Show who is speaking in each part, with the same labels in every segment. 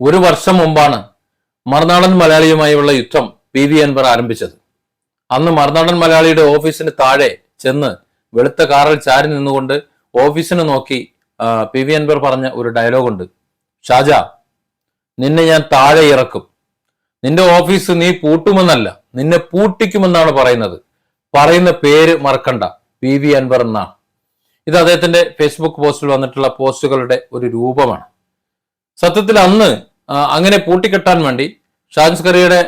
Speaker 1: ഒരു വർഷം മുമ്പാണ് മറുനാടൻ മലയാളിയുമായുള്ള യുദ്ധം പി വി അൻവർ ആരംഭിച്ചത്. അന്ന് മറുനാടൻ മലയാളിയുടെ ഓഫീസിന് താഴെ ചെന്ന് വെളുത്ത കാറിൽ ചാരി നിന്നുകൊണ്ട് ഓഫീസിന് നോക്കി പി വി അൻവർ പറഞ്ഞ ഒരു ഡയലോഗുണ്ട്. ഷാജ നിന്നെ ഞാൻ താഴെ ഇറക്കും. നിന്റെ ഓഫീസ് നീ പൂട്ടുമെന്നല്ല നിന്നെ പൂട്ടിക്കുമെന്നാണ് പറയുന്നത്. പറയുന്ന പേര് മറക്കണ്ട പി വി അൻവർ എന്നാണ്. ഇത് അദ്ദേഹത്തിന്റെ ഫേസ്ബുക്ക് പോസ്റ്റിൽ വന്നിട്ടുള്ള പോസ്റ്റുകളുടെ ഒരു രൂപമാണ്. സത്യത്തിൽ അന്ന് അങ്ങനെ പൂട്ടിക്കെട്ടാൻ വേണ്ടി ഷാജൻസ്കറിയുടെ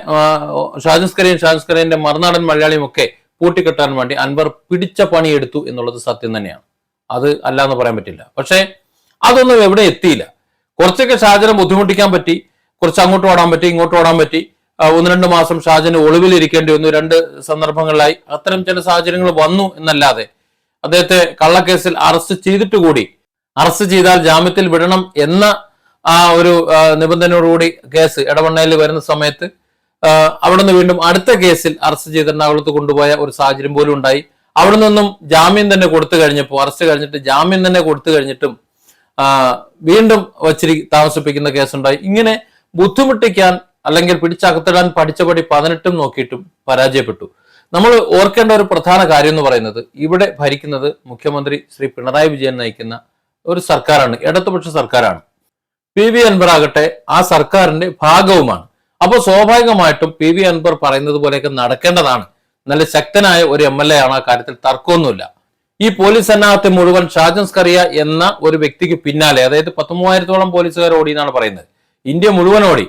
Speaker 1: ഷാജൻസ്കറിയും ഷാജൻസ്കറിന്റെ മറുനാടൻ മലയാളിയും ഒക്കെ പൂട്ടിക്കെട്ടാൻ വേണ്ടി അൻവർ പിടിച്ച പണിയെടുത്തു എന്നുള്ളത് സത്യം തന്നെയാണ്. അത് അല്ല എന്ന് പറയാൻ പറ്റില്ല. പക്ഷേ അതൊന്നും എവിടെ എത്തിയില്ല. കുറച്ചൊക്കെ ഷാജനെ ബുദ്ധിമുട്ടിക്കാൻ പറ്റി കുറച്ച് അങ്ങോട്ട് ഓടാൻ പറ്റി ഇങ്ങോട്ട് ഓടാൻ പറ്റി. ഒന്ന് രണ്ട് മാസം ഷാജന് ഒളിവിലിരിക്കേണ്ടി വന്നു. രണ്ട് സന്ദർഭങ്ങളിലായി അത്തരം ചില സാഹചര്യങ്ങൾ വന്നു എന്നല്ലാതെ അദ്ദേഹത്തെ കള്ളക്കേസിൽ അറസ്റ്റ് ചെയ്തിട്ട് കൂടി അറസ്റ്റ് ചെയ്താൽ ജാമ്യത്തിൽ വിടണം എന്ന ആ ഒരു നിബന്ധനയോടുകൂടി കേസ് ഇടവണ്ണയിൽ വരുന്ന സമയത്ത് അവിടെ നിന്ന് വീണ്ടും അടുത്ത കേസിൽ അറസ്റ്റ് ചെയ്ത് എറണാകുളത്ത് കൊണ്ടുപോയ ഒരു സാഹചര്യം പോലും ഉണ്ടായി. അവിടെ നിന്നും ജാമ്യം തന്നെ കൊടുത്തു കഴിഞ്ഞപ്പോൾ അറസ്റ്റ് കഴിഞ്ഞിട്ട് ജാമ്യം തന്നെ കൊടുത്തു കഴിഞ്ഞിട്ടും വീണ്ടും വച്ചിരി താമസിപ്പിക്കുന്ന കേസുണ്ടായി. ഇങ്ങനെ ബുദ്ധിമുട്ടിക്കാൻ അല്ലെങ്കിൽ പിടിച്ചകത്തിടാൻ പഠിച്ചപടി പതിനെട്ടും നോക്കിയിട്ടും പരാജയപ്പെട്ടു. നമ്മൾ ഓർക്കേണ്ട ഒരു പ്രധാന കാര്യം എന്ന് പറയുന്നത് ഇവിടെ ഭരിക്കുന്നത് മുഖ്യമന്ത്രി ശ്രീ പിണറായി വിജയൻ നയിക്കുന്ന ഒരു സർക്കാരാണ് ഇടതുപക്ഷ സർക്കാരാണ്. പി വി അൻവർ ആകട്ടെ ആ സർക്കാരിന്റെ ഭാഗവുമാണ്. അപ്പോൾ സ്വാഭാവികമായിട്ടും പി വി അൻവർ പറയുന്നത് പോലെയൊക്കെ നടക്കേണ്ടതാണ്. നല്ല ശക്തനായ ഒരു എം എൽ എ ആണ് ആ കാര്യത്തിൽ തർക്കമൊന്നുമില്ല. ഈ പോലീസ് സന്നാഹത്തെ മുഴുവൻ ഷാജൻ സ്കറിയ എന്ന ഒരു വ്യക്തിക്ക് പിന്നാലെ അതായത് പത്തൊമ്പതിനായിരത്തോളം പോലീസുകാർ ഓടി എന്നാണ് പറയുന്നത്. ഇന്ത്യ മുഴുവൻ ഓടി.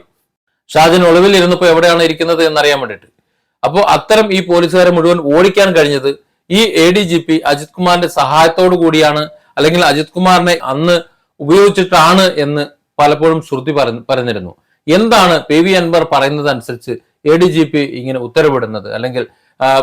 Speaker 1: ഷാജൻ ഒളിവിൽ ഇരുന്നപ്പോ എവിടെയാണ് ഇരിക്കുന്നത് എന്നറിയാൻ വേണ്ടിയിട്ട്. അപ്പോൾ അത്തരം ഈ പോലീസുകാരെ മുഴുവൻ ഓടിക്കാൻ കഴിഞ്ഞത് ഈ A D G P Ajith കുമാറിന്റെ സഹായത്തോടു കൂടിയാണ് അല്ലെങ്കിൽ അജിത് കുമാറിനെ അന്ന് ഉപയോഗിച്ചിട്ടാണ് എന്ന് പലപ്പോഴും ശ്രുതി പറഞ്ഞു പറഞ്ഞിരുന്നു എന്താണ് പി വി അൻവർ പറയുന്നത് അനുസരിച്ച് എ ഡി ജി പി ഇങ്ങനെ ഉത്തരവിടുന്നത്? അല്ലെങ്കിൽ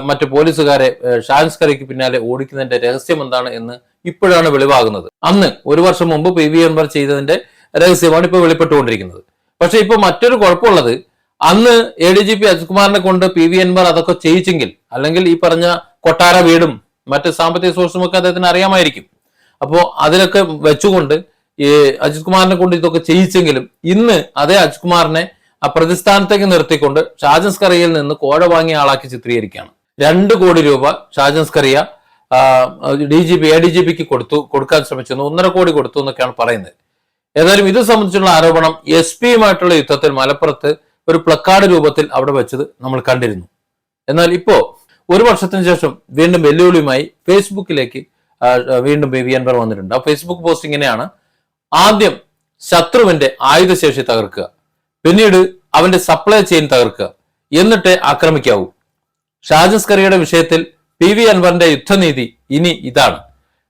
Speaker 1: മറ്റു പോലീസുകാരെ ഷാൻസ്കറിക്ക് പിന്നാലെ ഓടിക്കുന്നതിന്റെ രഹസ്യം എന്താണ് എന്ന് ഇപ്പോഴാണ് വെളിവാകുന്നത്. അന്ന് ഒരു വർഷം മുമ്പ് പി വി അൻവർ ചെയ്തതിന്റെ രഹസ്യമാണ് ഇപ്പോൾ വെളിപ്പെട്ടുകൊണ്ടിരിക്കുന്നത്. പക്ഷെ ഇപ്പൊ മറ്റൊരു കുഴപ്പമുള്ളത് അന്ന് എ ഡി ജി പി അജിത്കുമാറിനെ കൊണ്ട് പി വി അൻവർ അതൊക്കെ ചെയ്യിച്ചെങ്കിൽ അല്ലെങ്കിൽ ഈ പറഞ്ഞ കൊട്ടാര വീടും മറ്റ് സാമ്പത്തിക സോഴ്സും ഒക്കെ അദ്ദേഹത്തിന് അറിയാമായിരിക്കും. അപ്പോൾ അതിലൊക്കെ വെച്ചുകൊണ്ട് ഈ അജിത് കുമാറിനെ കൊണ്ട് ഇതൊക്കെ ചെയ്യിച്ചെങ്കിലും ഇന്ന് അതേ അജിത് കുമാറിനെ ആ പ്രതിസ്ഥാനത്തേക്ക് നിർത്തിക്കൊണ്ട് ഷാജൻസ് കറിയയിൽ നിന്ന് കോഴ വാങ്ങിയ ആളാക്കി ചിത്രീകരിക്കുകയാണ്. രണ്ട് കോടി രൂപ Shajan Skariah D G P A D G പിക്ക് കൊടുത്തു കൊടുക്കാൻ ശ്രമിച്ചു ഒന്നര കോടി കൊടുത്തു എന്നൊക്കെയാണ് പറയുന്നത്. ഏതായാലും ഇത് സംബന്ധിച്ചുള്ള ആരോപണം എസ് പിയുമായിട്ടുള്ള യുദ്ധത്തിൽ മലപ്പുറത്ത് ഒരു പ്ലക്കാർഡ് രൂപത്തിൽ അവിടെ വെച്ചത് നമ്മൾ കണ്ടിരുന്നു. എന്നാൽ ഇപ്പോ ഒരു വർഷത്തിന് ശേഷം വീണ്ടും വെല്ലുവിളിയുമായി ഫേസ്ബുക്കിലേക്ക് വീണ്ടും വി അൻവർ വന്നിട്ടുണ്ട്. ആ ഫേസ്ബുക്ക് പോസ്റ്റ് ഇങ്ങനെയാണ്. ആദ്യം ശത്രുവിന്റെ ആയുധശേഷി തകർക്കുക. പിന്നീട് അവന്റെ സപ്ലൈ ചെയിൻ തകർക്കുക. എന്നിട്ടേ ആക്രമിക്കാവൂ. ഷാജസ്കറിയുടെ വിഷയത്തിൽ പി വി അൻവറിന്റെ യുദ്ധനീതി ഇനി ഇതാണ്.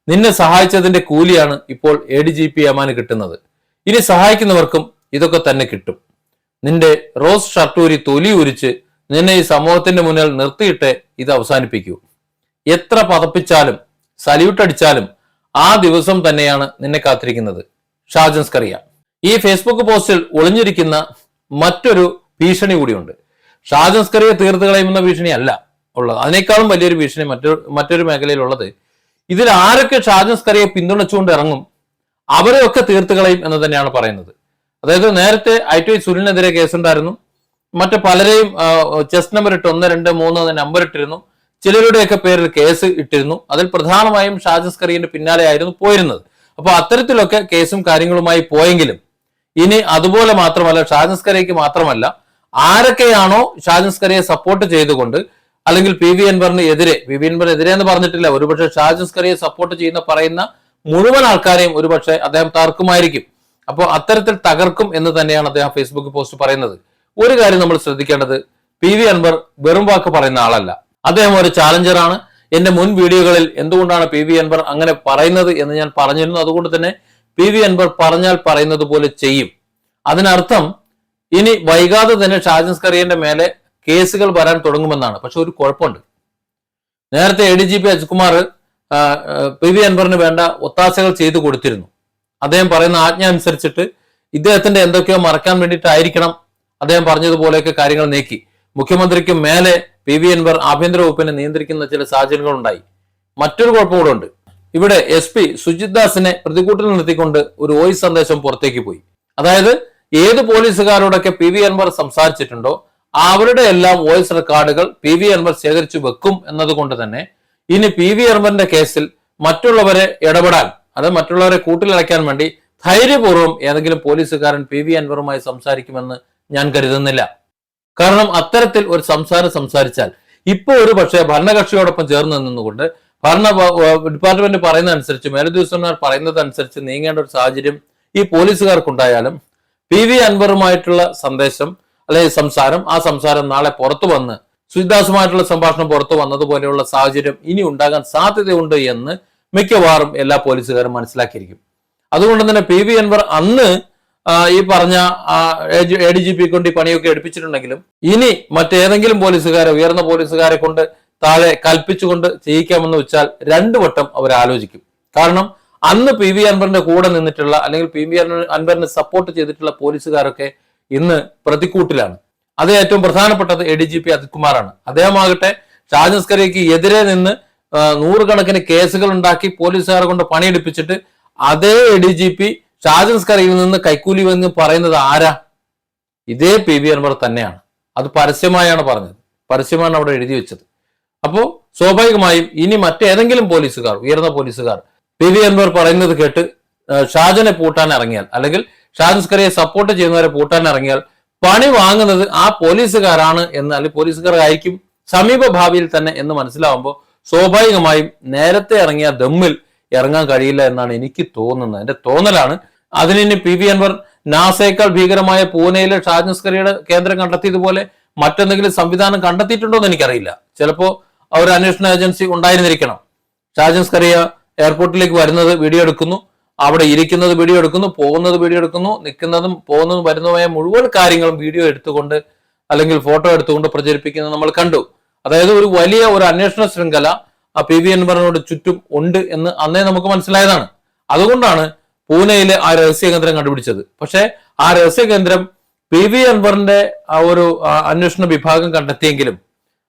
Speaker 1: നിന്നെ സഹായിച്ചതിന്റെ കൂലിയാണ് ഇപ്പോൾ എ ഡി ജി പി അമാന് കിട്ടുന്നത്. ഇനി സഹായിക്കുന്നവർക്കും ഇതൊക്കെ തന്നെ കിട്ടും. നിന്റെ റോസ് ഷർട്ടൂരി തൊലി ഉരിച്ച് നിന്നെ ഈ സമൂഹത്തിന്റെ മുന്നിൽ നിർത്തിയിട്ട് ഇത് അവസാനിപ്പിക്കൂ. എത്ര പതപ്പിച്ചാലും സല്യൂട്ട് അടിച്ചാലും ആ ദിവസം തന്നെയാണ് നിന്നെ കാത്തിരിക്കുന്നത്. ഷാജൻ കറിയ ഈ ഫേസ്ബുക്ക് പോസ്റ്റിൽ ഒളിഞ്ഞിരിക്കുന്ന മറ്റൊരു ഭീഷണി കൂടിയുണ്ട്. ഷാജൻസ് സ്കറിയെ തീർത്ത് കളയുമെന്ന ഭീഷണി അല്ല ഉള്ളത്. അതിനേക്കാളും വലിയൊരു ഭീഷണി മറ്റൊരു മറ്റൊരു മേഖലയിലുള്ളത് ഇതിൽ ആരൊക്കെ ഷാജൻസ് കറിയെ പിന്തുണച്ചുകൊണ്ട് ഇറങ്ങും അവരെയൊക്കെ തീർത്ത് കളയും എന്ന് തന്നെയാണ് പറയുന്നത്. അതായത് നേരത്തെ ഐ ടി സുനിലിനെതിരെ കേസുണ്ടായിരുന്നു. മറ്റു പലരെയും ചെസ് നമ്പർ ഇട്ട് ഒന്ന് രണ്ട് മൂന്ന് എന്ന നമ്പർ ഇട്ടിരുന്നു. ചിലരുടെയൊക്കെ പേരിൽ കേസ് ഇട്ടിരുന്നു. അതിൽ പ്രധാനമായും ഷാജസ് പിന്നാലെ ആയിരുന്നു പോയിരുന്നത്. അപ്പോൾ അത്തരത്തിലൊക്കെ കേസും കാര്യങ്ങളുമായി പോയെങ്കിലും ഇനി അതുപോലെ മാത്രമല്ല ഷാജൻസ്കരയ്ക്ക് മാത്രമല്ല ആരൊക്കെയാണോ ഷാജൻസ്കരയെ സപ്പോർട്ട് ചെയ്തുകൊണ്ട് അല്ലെങ്കിൽ പി വി അൻവറിന് എതിരെ പി വി അൻവർ എതിരെ എന്ന് പറഞ്ഞിട്ടില്ല ഒരുപക്ഷെ ഷാജൻസ്കരയെ സപ്പോർട്ട് ചെയ്യുന്ന പറയുന്ന മുഴുവൻ ആൾക്കാരെയും ഒരുപക്ഷെ അദ്ദേഹം തകർക്കുമായിരിക്കും. അപ്പോൾ അത്തരത്തിൽ തകർക്കും എന്ന് തന്നെയാണ് അദ്ദേഹം ഫേസ്ബുക്ക് പോസ്റ്റ് പറയുന്നത്. ഒരു കാര്യം നമ്മൾ ശ്രദ്ധിക്കേണ്ടത് പി വി അൻവർ വെറും വാക്ക് പറയുന്ന ആളല്ല. അദ്ദേഹം ഒരു ചാലഞ്ചറാണ് എന്റെ മുൻ വീഡിയോകളിൽ എന്തുകൊണ്ടാണ് പി വി അൻവർ അങ്ങനെ പറയുന്നത് എന്ന് ഞാൻ പറഞ്ഞിരുന്നു. അതുകൊണ്ട് തന്നെ പി വി അൻവർ പറഞ്ഞാൽ പറയുന്നത് പോലെ ചെയ്യും. അതിനർത്ഥം ഇനി വൈകാതെ തന്നെ ഷാജൻ സ്കറിയന്റെ മേലെ കേസുകൾ വരാൻ തുടങ്ങുമെന്നാണ്. പക്ഷെ ഒരു കുഴപ്പമുണ്ട്. നേരത്തെ A D G P Ajkumar P V അൻവറിന് വേണ്ട ഒത്താശകൾ ചെയ്തു കൊടുത്തിരുന്നു. അദ്ദേഹം പറയുന്ന ആജ്ഞ അനുസരിച്ചിട്ട് ഇദ്ദേഹത്തിന്റെ എന്തൊക്കെയോ മറക്കാൻ വേണ്ടിയിട്ടായിരിക്കണം അദ്ദേഹം പറഞ്ഞതുപോലെയൊക്കെ കാര്യങ്ങൾ നീക്കി. മുഖ്യമന്ത്രിക്ക് മേലെ പി വി അൻവർ ആഭ്യന്തര വകുപ്പിനെ നിയന്ത്രിക്കുന്ന ചില സാഹചര്യങ്ങൾ ഉണ്ടായി മറ്റൊരു കുഴപ്പം കൂടെ ഉണ്ട്. ഇവിടെ എസ് പി സുജിത് ദാസിനെ പ്രതികൂട്ടിൽ നിർത്തിക്കൊണ്ട് ഒരു വോയിസ് സന്ദേശം പുറത്തേക്ക് പോയി. അതായത് ഏത് പോലീസുകാരോടൊക്കെ പി വി അൻവർ സംസാരിച്ചിട്ടുണ്ടോ അവരുടെ എല്ലാം വോയിസ് റെക്കോർഡുകൾ പി വി അൻവർ ശേഖരിച്ചു വെക്കും എന്നതുകൊണ്ട് തന്നെ ഇനി പി വി അൻവറിന്റെ കേസിൽ മറ്റുള്ളവരെ ഇടപെടാൻ അത് മറ്റുള്ളവരെ കൂട്ടിലടയ്ക്കാൻ വേണ്ടി ധൈര്യപൂർവം ഏതെങ്കിലും പോലീസുകാരൻ പി വി അൻവറുമായി സംസാരിക്കുമെന്ന് ഞാൻ കരുതുന്നില്ല. കാരണം അത്തരത്തിൽ ഒരു സംസാരം സംസാരിച്ചാൽ ഇപ്പൊ ഒരു പക്ഷേ ഭരണകക്ഷിയോടൊപ്പം ചേർന്ന് നിന്നുകൊണ്ട് ഭരണ ഡിപ്പാർട്ട്മെന്റ് പറയുന്ന അനുസരിച്ച് മേലുദ്യോഗസ്ഥന്മാർ പറയുന്നത് അനുസരിച്ച് നീങ്ങേണ്ട ഒരു സാഹചര്യം ഈ പോലീസുകാർക്കുണ്ടായാലും പി വി അൻവറുമായിട്ടുള്ള സന്ദേശം അല്ലെങ്കിൽ സംസാരം ആ സംസാരം നാളെ പുറത്തു വന്ന് സുജിദാസുമായിട്ടുള്ള സംഭാഷണം പുറത്തു വന്നതുപോലെയുള്ള സാഹചര്യം ഇനി ഉണ്ടാകാൻ സാധ്യതയുണ്ട് എന്ന് മിക്കവാറും എല്ലാ പോലീസുകാരും മനസ്സിലാക്കിയിരിക്കും. അതുകൊണ്ട് തന്നെ പി വി അൻവർ അന്ന് ഈ പറഞ്ഞ എ ഡി ജി പി കൊണ്ട് ഈ പണിയൊക്കെ എടുപ്പിച്ചിട്ടുണ്ടെങ്കിലും ഇനി മറ്റേതെങ്കിലും പോലീസുകാരെ ഉയർന്ന പോലീസുകാരെ കൊണ്ട് താഴെ കൽപ്പിച്ചുകൊണ്ട് ചെയ്യിക്കാമെന്ന് വെച്ചാൽ രണ്ടു വട്ടം അവർ ആലോചിക്കും. കാരണം അന്ന് പി വി അൻവറിന്റെ കൂടെ നിന്നിട്ടുള്ള അല്ലെങ്കിൽ പി വി അൻവറിനെ സപ്പോർട്ട് ചെയ്തിട്ടുള്ള പോലീസുകാരൊക്കെ ഇന്ന് പ്രതിക്കൂട്ടിലാണ്. അത് ഏറ്റവും പ്രധാനപ്പെട്ടത് A D G P Ajith കുമാറാണ് അദ്ദേഹമാകട്ടെ ഷാജൻസ്കരയ്ക്ക് എതിരെ നിന്ന് നൂറുകണക്കിന് കേസുകൾ ഉണ്ടാക്കി പോലീസുകാരെ കൊണ്ട് പണിയെടുപ്പിച്ചിട്ട് അതേ എ ഡി ജി പി ഷാജൻസ്കരയിൽ നിന്ന് കൈക്കൂലി വന്ന് പറയുന്നത് ആരാ? ഇതേ പി വി അൻവർ തന്നെയാണ്. അത് പരസ്യമായാണ് പറഞ്ഞത്. പരസ്യമാണ് അവിടെ എഴുതി വെച്ചത്. അപ്പോ സ്വാഭാവികമായും ഇനി മറ്റേതെങ്കിലും പോലീസുകാർ ഉയർന്ന പോലീസുകാർ പി വി അൻവർ പറയുന്നത് കേട്ട് ഷാജനെ പൂട്ടാൻ ഇറങ്ങിയാൽ അല്ലെങ്കിൽ ഷാജൻസ്കറിയെ സപ്പോർട്ട് ചെയ്യുന്നവരെ പൂട്ടാൻ ഇറങ്ങിയാൽ പണി വാങ്ങുന്നത് ആ പോലീസുകാരാണ് എന്ന് അല്ലെങ്കിൽ പോലീസുകാരായിരിക്കും സമീപ ഭാവിയിൽ തന്നെ എന്ന് മനസ്സിലാവുമ്പോൾ സ്വാഭാവികമായും നേരത്തെ ഇറങ്ങിയ ദമ്മിൽ ഇറങ്ങാൻ കഴിയില്ല എന്നാണ് എനിക്ക് തോന്നുന്നത്. എന്റെ തോന്നലാണ് അതിനി പി വി അൻവർ നാസയേക്കാൾ ഭീകരമായ പൂനെയിലെ ഷാജ്നസ്കറിയുടെ കേന്ദ്രം കണ്ടെത്തിയതുപോലെ മറ്റെന്തെങ്കിലും സംവിധാനം കണ്ടെത്തിയിട്ടുണ്ടോ എന്ന് എനിക്കറിയില്ല. ചിലപ്പോ ഒരു അന്വേഷണ ഏജൻസി ഉണ്ടായിരുന്നിരിക്കണം. ഷാജൻസ്കറിയ എയർപോർട്ടിലേക്ക് വരുന്നത് വീഡിയോ എടുക്കുന്നു. അവിടെ ഇരിക്കുന്നത് വീഡിയോ എടുക്കുന്നു. പോകുന്നത് വീഡിയോ എടുക്കുന്നു. നിൽക്കുന്നതും പോകുന്നതും വരുന്നതുമായ മുഴുവൻ കാര്യങ്ങളും വീഡിയോ എടുത്തുകൊണ്ട് അല്ലെങ്കിൽ ഫോട്ടോ എടുത്തുകൊണ്ട് പ്രചരിപ്പിക്കുന്നത് നമ്മൾ കണ്ടു. അതായത് ഒരു വലിയ ഒരു അന്വേഷണ ശൃംഖല ആ പി വി അൻവറിനോട് ചുറ്റും ഉണ്ട് എന്ന് അന്നേ നമുക്ക് മനസ്സിലായതാണ്. അതുകൊണ്ടാണ് പൂനെയിലെ ആ രഹസ്യ കേന്ദ്രം കണ്ടുപിടിച്ചത്. പക്ഷെ ആ രഹസ്യ കേന്ദ്രം പി വി അൻവറിന്റെ ആ ഒരു അന്വേഷണ വിഭാഗം കണ്ടെത്തിയെങ്കിലും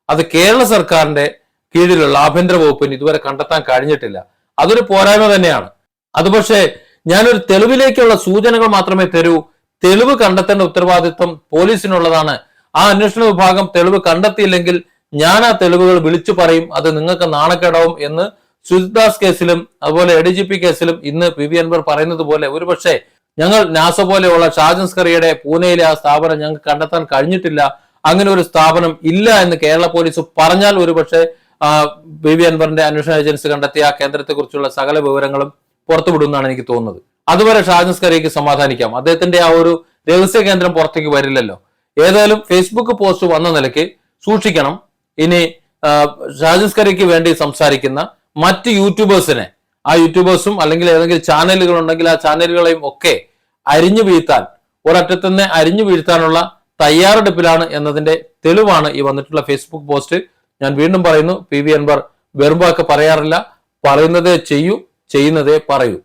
Speaker 1: അത് കേരള സർക്കാരിന്റെ കീഴിലുള്ള ആഭ്യന്തര വകുപ്പിന് ഇതുവരെ കണ്ടെത്താൻ കഴിഞ്ഞിട്ടില്ല. അതൊരു പോരായ്മ തന്നെയാണ്. അത് പക്ഷേ ഞാനൊരു തെളിവിലേക്കുള്ള സൂചനകൾ മാത്രമേ തരൂ. തെളിവ് കണ്ടെത്തേണ്ട ഉത്തരവാദിത്വം പോലീസിനുള്ളതാണ്. ആ അന്വേഷണ വിഭാഗം തെളിവ് കണ്ടെത്തിയില്ലെങ്കിൽ ഞാൻ ആ തെളിവുകൾ വിളിച്ചു പറയും. അത് നിങ്ങൾക്ക് നാണക്കേടാവും എന്ന് സുജിദാസ് കേസിലും അതുപോലെ എ ഡി ജി പി കേസിലും ഇന്ന് പി വി അൻവർ പറയുന്നത് പോലെ ഒരുപക്ഷെ ഞങ്ങൾ നാസ പോലെയുള്ള ഷാജൻസ്കറിയുടെ പൂനെയിലെ ആ സ്ഥാപനം ഞങ്ങൾക്ക് കണ്ടെത്താൻ കഴിഞ്ഞിട്ടില്ല. അങ്ങനെ ഒരു സ്ഥാപനം ഇല്ല എന്ന് കേരള പോലീസ് പറഞ്ഞാൽ ഒരുപക്ഷെ പി വി അൻവറിന്റെ അന്വേഷണ ഏജൻസി കണ്ടെത്തിയ ആ കേന്ദ്രത്തെക്കുറിച്ചുള്ള സകല വിവരങ്ങളും പുറത്തുവിടുമെന്നാണ് എനിക്ക് തോന്നുന്നത്. അതുവരെ ഷാജൻസ്കറിക്ക് സമാധാനിക്കാം. അദ്ദേഹത്തിന്റെ ആ ഒരു രഹസ്യ കേന്ദ്രം പുറത്തേക്ക് വരില്ലല്ലോ. ഏതായാലും ഫേസ്ബുക്ക് പോസ്റ്റ് വന്ന നിലയ്ക്ക് സൂക്ഷിക്കണം. ഇനി ഷാജൻസ്കറിക്ക് വേണ്ടി സംസാരിക്കുന്ന മറ്റ് യൂട്യൂബേഴ്സിനെ ആ യൂട്യൂബേഴ്സും അല്ലെങ്കിൽ ഏതെങ്കിലും ചാനലുകൾ ഉണ്ടെങ്കിൽ ആ ചാനലുകളെയും ഒക്കെ അരിഞ്ഞു വീഴ്ത്താൻ ഒരറ്റത്തുനിന്ന് അരിഞ്ഞു വീഴ്ത്താനുള്ള തയ്യാറെടുപ്പിലാണ് എന്നതിന്റെ തെളിവാണ് ഈ വന്നിട്ടുള്ള ഫേസ്ബുക്ക് പോസ്റ്റ് ഞാൻ വീണ്ടും പറയുന്നു പി വി അൻവർ വെറും പറയാറില്ല. പറയുന്നതേ ചെയ്യൂ ചെയ്യുന്നതേ പറയൂ.